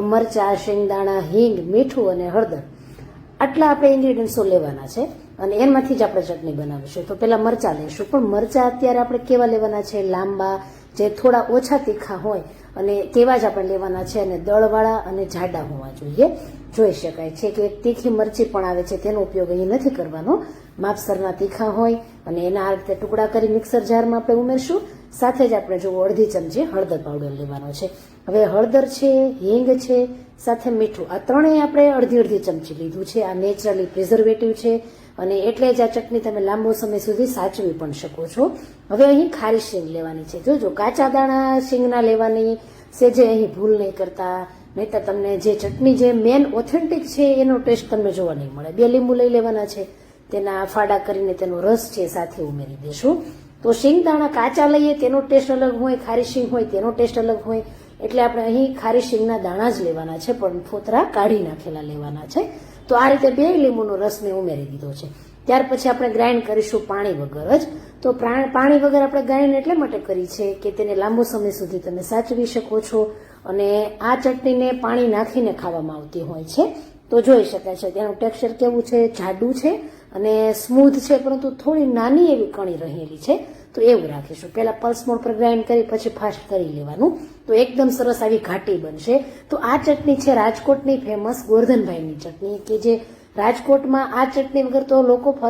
મરચાં, શેંગદાણા, હિંગ, મીઠું અને હળદર. આટલા આપણે ઇન્ગ્રીડિયન્ટ્સો લેવાના છે અને એમાંથી જ આપણે ચટણી બનાવીશું તો પેલા મરચાં લઈશું. પણ મરચાં અત્યારે આપણે કેવા લેવાના છે? લાંબા, જે થોડા ઓછા તીખા હોય અને તેવા જ આપણે લેવાના છે અને દળવાળા અને જાડા હોવા જોઈએ. જોઈ શકાય છે કે એક તીખી મરચી પણ આવે છે. તેનો ઉપયોગ અહીં નથી કરવાનો. માપસરના તીખા હોય અને એના આ રીતે ટુકડા કરી મિક્સર જારમાં આપણે ઉમેરશું. સાથે જ આપણે જો અડધી ચમચી હળદર પાવડર લેવાનો છે. હવે હળદર છે, હિંગ છે, સાથે મીઠું. આ ત્રણેય આપણે અડધી અડધી ચમચી લીધું છે. આ નેચરલી પ્રિઝર્વેટિવ છે અને એટલે જ આ ચટણી તમે લાંબો સમય સુધી સાચવી પણ શકો છો. હવે અહીં ખારી શીંગ લેવાની છે. જોજો, કાચા દાણા શીંગના લેવાની સેજે અહીં ભૂલ નહીં કરતા. નહીતર તમને જે ચટણી જે મેન ઓથેન્ટિક છે, એનો ટેસ્ટ તમને જોવા નહીં મળે. બે લીંબુ લઈ લેવાના છે. તેના ફાડા કરીને તેનો રસ છે સાથે ઉમેરી દેશું. તો દાણા કાચા લઈએ, તેનો ટેસ્ટ અલગ હોય, ખારી શીંગ હોય, તેનો ટેસ્ટ અલગ હોય. એટલે આપણે અહીં ખારી શીંગના દાણા જ લેવાના છે, પણ ફોતરા કાઢી નાખેલા લેવાના છે. તો આ રીતે બે લીંબુનો રસ મેં ઉમેરી દીધો છે. ત્યાર પછી આપણે ગ્રાઇન્ડ કરીશું પાણી વગર જ. તો પાણી વગર આપણે ગ્રાઇન્ડ એટલે માટે કરી છે કે તેને લાંબો સમય સુધી તમે સાચવી શકો છો. અને આ ચટણીને પાણી નાખીને ખાવામાં આવતી હોય છે. તો જોઈ શકાય છે. તેનું ટેક્સચર કેવું છે? જાડું છે અને સ્મૂથ છે, પરંતુ થોડી નાની એવી કણી રહેલી છે. તો એવું રાખીશું. પહેલાં પલ્સ મોડ પર ગ્રાઇન્ડ કરી, પછી ફાસ્ટ કરી લેવાનું. તો એકદમ સરસ આવી ઘાટી બનશે. તો આ ચટણી છે રાજકોટની ફેમસ ગોરધનભાઈની ચટણી, કે જે રાજકોટમાં આ ચટણી વગર તો લોકો